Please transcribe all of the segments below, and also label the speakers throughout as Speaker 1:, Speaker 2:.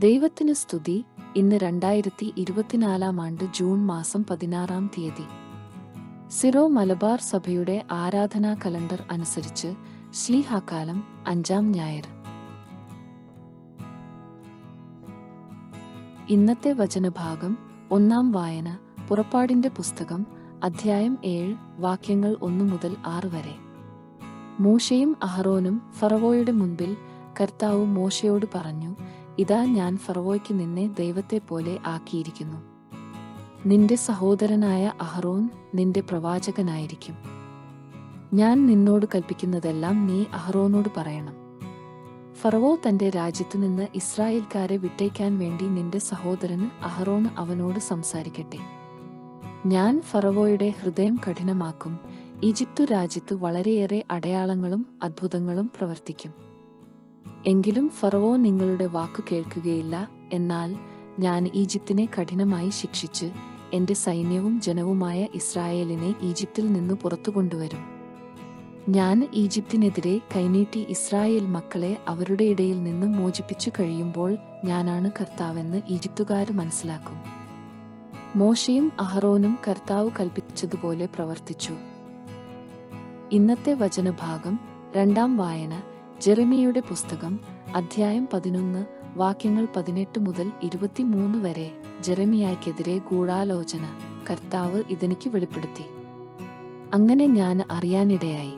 Speaker 1: ദൈവത്തിന് സ്തുതി. ഇന്ന് രണ്ടായിരത്തി ഇരുപത്തിനാലാം ആണ്ട് ജൂൺ മാസം പതിനാറാം തീയതി. സിറോ മലബാർ സഭയുടെ ആരാധനാ കലണ്ടർ അനുസരിച്ച് ശ്ലീഹാക്കാലം അഞ്ചാം ഞായർ. ഇന്നത്തെ വചനഭാഗം ഒന്നാം വായന പുറപ്പാടിന്റെ പുസ്തകം അധ്യായം ഏഴ് വാക്യങ്ങൾ ഒന്നു മുതൽ ആറ് വരെ. മൂശയും അഹറോനും ഫറവോയുടെ മുൻപിൽ കർത്താവ് മോശയോട് പറഞ്ഞു ഇതാ ഞാൻ ഫറവോയ്ക്ക് നിന്നെ ദൈവത്തെ പോലെ ആക്കിയിരിക്കുന്നു. നിന്റെ സഹോദരനായ അഹറോൻ നിന്റെ പ്രവാചകനായിരിക്കും. ഞാൻ നിന്നോട് കൽപ്പിക്കുന്നതെല്ലാം നീ അഹറോനോട് പറയണം. ഫറവോ തന്റെ രാജ്യത്തു നിന്ന് ഇസ്രായേൽക്കാരെ വിട്ടേക്കാൻ വേണ്ടി നിന്റെ സഹോദരന് അഹറോന് അവനോട് സംസാരിക്കട്ടെ. ഞാൻ ഫറവോയുടെ ഹൃദയം കഠിനമാക്കും. ഈജിപ്തു രാജ്യത്ത് വളരെയേറെ അടയാളങ്ങളും അത്ഭുതങ്ങളും പ്രവർത്തിക്കും. എങ്കിലും ഫറവോ നിങ്ങളുടെ വാക്കു കേൾക്കുകയില്ല. എന്നാൽ ഞാൻ ഈജിപ്തിനെ കഠിനമായി ശിക്ഷിച്ച് എന്റെ സൈന്യവും ജനവുമായ ഇസ്രായേലിനെ ഈജിപ്തിൽ നിന്ന് പുറത്തു കൊണ്ടുവരും. ഞാൻ ഈജിപ്തിനെതിരെ കൈനീട്ടി ഇസ്രായേൽ മക്കളെ അവരുടെ ഇടയിൽ നിന്ന് മോചിപ്പിച്ചു കഴിയുമ്പോൾ ഞാനാണ് കർത്താവെന്ന് ഈജിപ്തുകാർ മനസ്സിലാക്കും. മോശയും അഹറോനും കർത്താവ് കൽപ്പിച്ചതുപോലെ പ്രവർത്തിച്ചു. ഇന്നത്തെ വചനഭാഗം രണ്ടാം വായന ജെറമിയയുടെ പുസ്തകം അധ്യായം പതിനൊന്ന് വാക്യങ്ങൾ പതിനെട്ട് മുതൽ ഇരുപത്തിമൂന്ന് വരെ ജെറമിയായ്ക്കെതിരെ ഗൂഢാലോചന. കർത്താവ് ഇതെനിക്ക് വെളിപ്പെടുത്തി. അങ്ങനെ ഞാൻ അറിയാനിടയായി.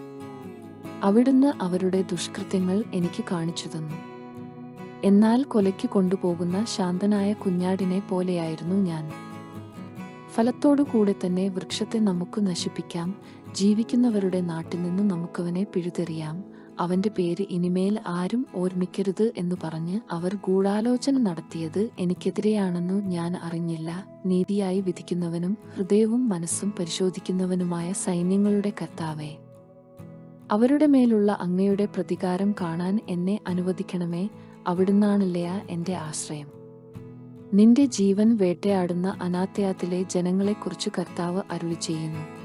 Speaker 1: അവിടുന്ന് അവരുടെ ദുഷ്കൃത്യങ്ങൾ എനിക്ക് കാണിച്ചു തന്നു. എന്നാൽ കൊലയ്ക്ക് കൊണ്ടുപോകുന്ന ശാന്തനായ കുഞ്ഞാടിനെ പോലെയായിരുന്നു ഞാൻ. ഫലത്തോടു കൂടെ തന്നെ വൃക്ഷത്തെ നമുക്ക് നശിപ്പിക്കാം ജീവിക്കുന്നവരുടെ നാട്ടിൽ നിന്ന് നമുക്കവനെ പിഴുതെറിയാം അവന്റെ പേര് ഇനിമേൽ ആരും ഓർമ്മിക്കരുത് എന്ന് പറഞ്ഞ് അവർ ഗൂഢാലോചന നടത്തിയത് എനിക്കെതിരെയാണെന്നു ഞാൻ അറിഞ്ഞില്ല. നീതിയായി വിധിക്കുന്നവനും ഹൃദയവും മനസ്സും പരിശോധിക്കുന്നവനുമായ സൈന്യങ്ങളുടെ കർത്താവേ. അവരുടെ മേലുള്ള അങ്ങയുടെ പ്രതികാരം കാണാൻ എന്നെ അനുവദിക്കണമേ. അവിടുന്നാണല്ലേ എന്റെ ആശ്രയം. നിന്റെ ജീവൻ വേട്ടയാടുന്ന അനാത്യാത്തിലെ ജനങ്ങളെക്കുറിച്ച് കർത്താവ് അരുളി ചെയ്യുന്നു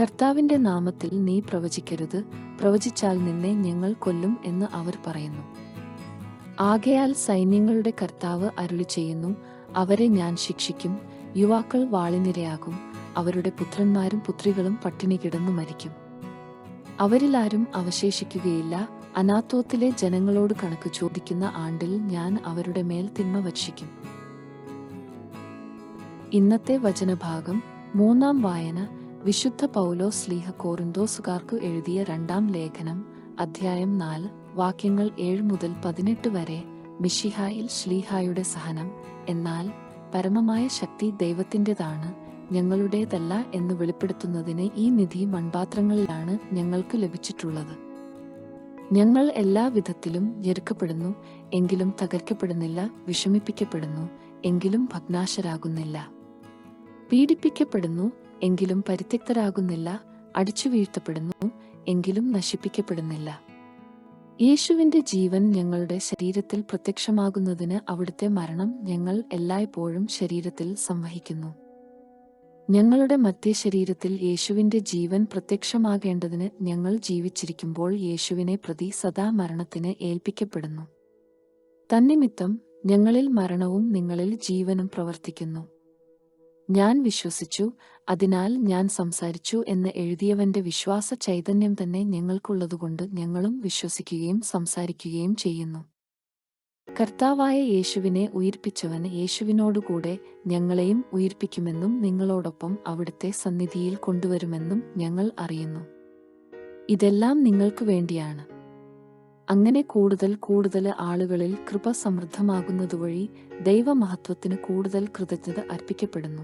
Speaker 1: കർത്താവിന്റെ നാമത്തിൽ നീ പ്രവചിക്കരുത്. പ്രവചിച്ചാൽ നിന്നെ ഞങ്ങൾ കൊല്ലും എന്ന് അവർ പറയുന്നു. ആകയാൽ സൈന്യങ്ങളുടെ കർത്താവ് അരുളി ചെയ്യുന്നു. അവരെ ഞാൻ ശിക്ഷിക്കും. യുവാക്കൾ വാളിനിരയാകും. അവരുടെ പുത്രന്മാരും പുത്രികളും പട്ടിണി കിടന്നു മരിക്കും. അവരിലാരും അവശേഷിക്കുകയില്ല. അനാത്തോത്തിലെ ജനങ്ങളോട് കണക്ക് ചോദിക്കുന്ന ആണ്ടിൽ ഞാൻ അവരുടെ മേൽ തിന്മ വക്ഷിക്കും ഇന്നത്തെ വചനഭാഗം മൂന്നാം വായന വിശുദ്ധ പൗലോ സ്ലീഹ കോറിന്തോസുകാർക്ക് എഴുതിയ രണ്ടാം ലേഖനം അധ്യായം നാല് വാക്യങ്ങൾ ഏഴ് മുതൽ പതിനെട്ട് വരെ മിഷിഹായിൽ ശ്ലീഹായുടെ സഹനം. എന്നാൽ പരമമായ ശക്തി ദൈവത്തിന്റെതാണ് ഞങ്ങളുടേതല്ല എന്ന് വെളിപ്പെടുത്തുന്നതിന് ഈ നിധി മൺപാത്രങ്ങളിലാണ് ഞങ്ങൾക്ക് ലഭിച്ചിട്ടുള്ളത്. ഞങ്ങൾ എല്ലാ വിധത്തിലും ഞെരുക്കപ്പെടുന്നു എങ്കിലും തകർക്കപ്പെടുന്നില്ല വിഷമിപ്പിക്കപ്പെടുന്നു എങ്കിലും ഭഗ്നാശരാകുന്നില്ല. പീഡിപ്പിക്കപ്പെടുന്നു എങ്കിലും പരിത്യക്തരാകുന്നില്ല അടിച്ചു വീഴ്ത്തപ്പെടുന്നു എങ്കിലും നശിപ്പിക്കപ്പെടുന്നില്ല. യേശുവിന്റെ ജീവൻ ഞങ്ങളുടെ ശരീരത്തിൽ പ്രത്യക്ഷമാകുന്നതിന് അവിടുത്തെ മരണം ഞങ്ങൾ എല്ലായ്പ്പോഴും ശരീരത്തിൽ സംവഹിക്കുന്നു. ഞങ്ങളുടെ മധ്യ ശരീരത്തിൽ യേശുവിന്റെ ജീവൻ പ്രത്യക്ഷമാകേണ്ടതിന് ഞങ്ങൾ ജീവിച്ചിരിക്കുമ്പോൾ യേശുവിനെ പ്രതി സദാ മരണത്തിന് ഏൽപ്പിക്കപ്പെടുന്നു. തന്നിമിത്തം ഞങ്ങളിൽ മരണവും നിങ്ങളിൽ ജീവനും പ്രവർത്തിക്കുന്നു. ഞാൻ വിശ്വസിച്ചു അതിനാൽ ഞാൻ സംസാരിച്ചു എന്ന് എഴുതിയവന്റെ വിശ്വാസ ചൈതന്യം തന്നെ ഞങ്ങൾക്കുള്ളതുകൊണ്ട് ഞങ്ങളും വിശ്വസിക്കുകയും സംസാരിക്കുകയും ചെയ്യുന്നു. കർത്താവായ യേശുവിനെ ഉയിർപ്പിച്ചവന് യേശുവിനോടുകൂടെ ഞങ്ങളെയും ഉയിർപ്പിക്കുമെന്നും നിങ്ങളോടൊപ്പം അവിടുത്തെ സന്നിധിയിൽ കൊണ്ടുവരുമെന്നും ഞങ്ങൾ അറിയുന്നു. ഇതെല്ലാം നിങ്ങൾക്ക് വേണ്ടിയാണ്. അങ്ങനെ കൂടുതൽ കൂടുതൽ ആളുകളിൽ കൃപ സമൃദ്ധമാകുന്നതുവഴി ദൈവമഹത്വത്തിന് കൂടുതൽ കൃതജ്ഞത അർപ്പിക്കപ്പെടുന്നു.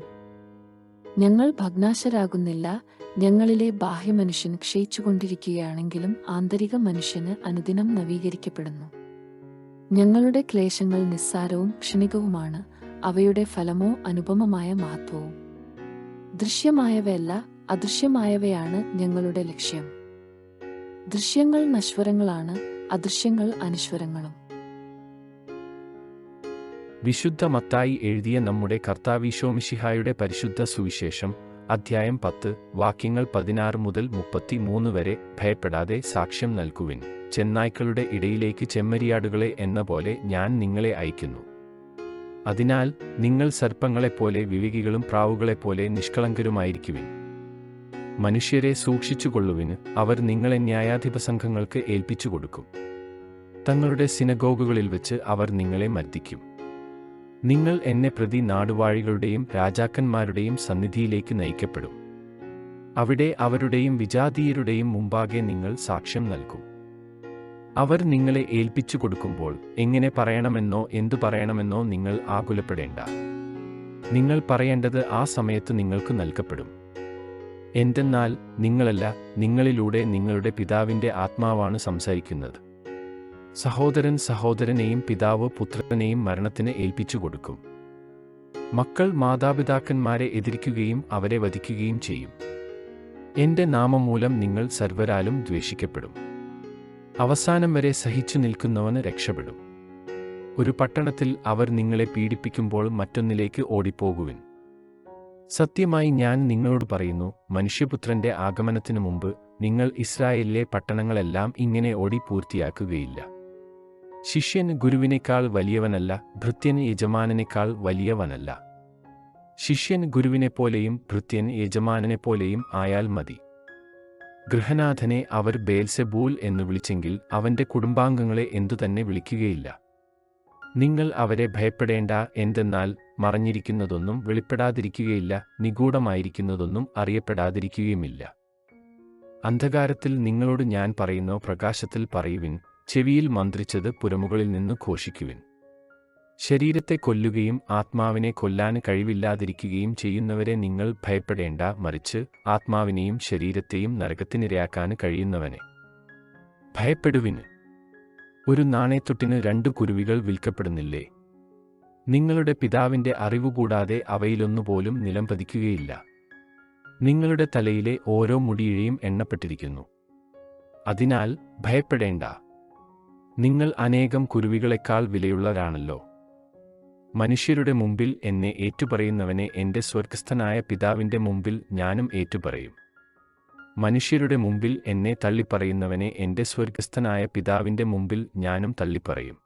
Speaker 1: ഞങ്ങൾ ഭഗ്നാശരാകുന്നില്ല ഞങ്ങളിലെ ബാഹ്യമനുഷ്യൻ ക്ഷയിച്ചുകൊണ്ടിരിക്കുകയാണെങ്കിലും ആന്തരിക മനുഷ്യന് അനുദിനം നവീകരിക്കപ്പെടുന്നു. ഞങ്ങളുടെ ക്ലേശങ്ങൾ നിസ്സാരവും ക്ഷണികവുമാണ് അവയുടെ ഫലമോ അനുപമമായ മഹത്വവും. ദൃശ്യമായവയല്ല അദൃശ്യമായവയാണ് ഞങ്ങളുടെ ലക്ഷ്യം. ദൃശ്യങ്ങൾ നശ്വരങ്ങളാണ് അദൃശ്യങ്ങൾ അനശ്വരങ്ങളും.
Speaker 2: വിശുദ്ധ മത്തായി എഴുതിയ നമ്മുടെ കർത്താവിശോമിഷിഹായുടെ പരിശുദ്ധ സുവിശേഷം അധ്യായം പത്ത് വാക്യങ്ങൾ പതിനാറ് മുതൽ മുപ്പത്തി മൂന്ന് വരെ ഭയപ്പെടാതെ സാക്ഷ്യം നൽകുവിൻ. ചെന്നായ്ക്കളുടെ ഇടയിലേക്ക് ചെമ്മരിയാടുകളെ എന്ന പോലെ ഞാൻ നിങ്ങളെ അയക്കുന്നു അതിനാൽ നിങ്ങൾ സർപ്പങ്ങളെപ്പോലെ വിവേകികളും പ്രാവുകളെപ്പോലെ നിഷ്കളങ്കരുമായിരിക്കുവിൻ. മനുഷ്യരെ സൂക്ഷിച്ചുകൊള്ളുവിന് അവർ നിങ്ങളെ ന്യായാധിപ സംഘങ്ങൾക്ക് ഏൽപ്പിച്ചു കൊടുക്കും തങ്ങളുടെ സിനഗോഗുകളിൽ വെച്ച് അവർ നിങ്ങളെ മർദ്ദിക്കും. നിങ്ങൾ എന്നെ പ്രതി നാടുവാഴികളുടെയും രാജാക്കന്മാരുടെയും സന്നിധിയിലേക്ക് നയിക്കപ്പെടും. അവിടെ അവരുടെയും വിജാതീയരുടെയും മുമ്പാകെ നിങ്ങൾ സാക്ഷ്യം നൽകും. അവർ നിങ്ങളെ ഏൽപ്പിച്ചു കൊടുക്കുമ്പോൾ എങ്ങനെ പറയണമെന്നോ എന്തു പറയണമെന്നോ നിങ്ങൾ ആകുലപ്പെടേണ്ട. നിങ്ങൾ പറയേണ്ടത് ആ സമയത്ത് നിങ്ങൾക്ക് നൽകപ്പെടും. എന്തെന്നാൽ നിങ്ങളല്ല നിങ്ങളിലൂടെ നിങ്ങളുടെ പിതാവിന്റെ ആത്മാവാണ് സംസാരിക്കുന്നത്. സഹോദരൻ സഹോദരനെയും പിതാവ് പുത്രനെയും മരണത്തിന് ഏൽപ്പിച്ചു കൊടുക്കും. മക്കൾ മാതാപിതാക്കന്മാരെ എതിരിക്കുകയും അവരെ വധിക്കുകയും ചെയ്യും. എന്റെ നാമം മൂലം നിങ്ങൾ സർവരാലും ദ്വേഷിക്കപ്പെടും. അവസാനം വരെ സഹിച്ചു നിൽക്കുന്നവന് രക്ഷപ്പെടും. ഒരു പട്ടണത്തിൽ അവർ നിങ്ങളെ പീഡിപ്പിക്കുമ്പോൾ മറ്റൊന്നിലേക്ക് ഓടിപ്പോകുവിൻ. സത്യമായി ഞാൻ നിങ്ങളോട് പറയുന്നു മനുഷ്യപുത്രന്റെ ആഗമനത്തിനു മുമ്പ് നിങ്ങൾ ഇസ്രായേലിലെ പട്ടണങ്ങളെല്ലാം ഇങ്ങനെ ഓടി പൂർത്തിയാക്കുകയില്ല. ശിഷ്യൻ ഗുരുവിനേക്കാൾ വലിയവനല്ല ഭൃത്യൻ യജമാനനേക്കാൾ വലിയവനല്ല. ശിഷ്യൻ ഗുരുവിനെപ്പോലെയും ഭൃത്യൻ യജമാനനെപ്പോലെയും ആയാൽ മതി. ഗൃഹനാഥനെ അവർ ബേൽസെബൂൽ എന്ന് വിളിച്ചെങ്കിൽ അവന്റെ കുടുംബാംഗങ്ങളെ എന്തുതന്നെ വിളിക്കുകയില്ല. നിങ്ങൾ അവരെ ഭയപ്പെടേണ്ട എന്തെന്നാൽ മറഞ്ഞിരിക്കുന്നതൊന്നും വെളിപ്പെടാതിരിക്കുകയില്ല നിഗൂഢമായിരിക്കുന്നതൊന്നും അറിയപ്പെടാതിരിക്കുകയുമില്ല. അന്ധകാരത്തിൽ നിങ്ങളോട് ഞാൻ പറയുന്നു പ്രകാശത്തിൽ പറയുവിൻ ചെവിയിൽ മന്ത്രിച്ചത് പുരമുകളിൽ നിന്ന് ഘോഷിക്കുവിൻ. ശരീരത്തെ കൊല്ലുകയും ആത്മാവിനെ കൊല്ലാൻ കഴിവില്ലാതിരിക്കുകയും ചെയ്യുന്നവരെ നിങ്ങൾ ഭയപ്പെടേണ്ട മറിച്ച് ആത്മാവിനെയും ശരീരത്തെയും നരകത്തിനിരയാക്കാൻ കഴിയുന്നവനെ. ഭയപ്പെടുവിന് ഒരു നാണയത്തൊട്ടിന് രണ്ടു കുരുവികൾ വിൽക്കപ്പെടുന്നില്ലേ? നിങ്ങളുടെ പിതാവിന്റെ അറിവുകൂടാതെ അവയിലൊന്നുപോലും നിലം പതിക്കുകയില്ല. നിങ്ങളുടെ തലയിലെ ഓരോ മുടിയിഴയും എണ്ണപ്പെട്ടിരിക്കുന്നു. അതിനാൽ ഭയപ്പെടേണ്ട. നിങ്ങൾ അനേകം കുരുവികളെക്കാൾ വിലയുള്ളവരാണല്ലോ. മനുഷ്യരുടെ മുമ്പിൽ എന്നെ ഏറ്റുപറയുന്നവനെ എന്റെ സ്വർഗസ്ഥനായ പിതാവിന്റെ മുമ്പിൽ ഞാനും ഏറ്റുപറയും. മനുഷ്യരുടെ മുമ്പിൽ എന്നെ തള്ളിപ്പറയുന്നവനെ എന്റെ സ്വർഗസ്ഥനായ പിതാവിന്റെ മുമ്പിൽ ഞാനും തള്ളിപ്പറയും.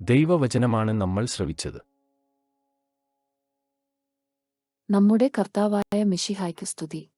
Speaker 2: ദൈവവചനമാണ് നമ്മൾ ശ്രവിച്ചത്.
Speaker 1: നമ്മുടെ കർത്താവായ മിഷിഹായ്ക്ക് സ്തുതി.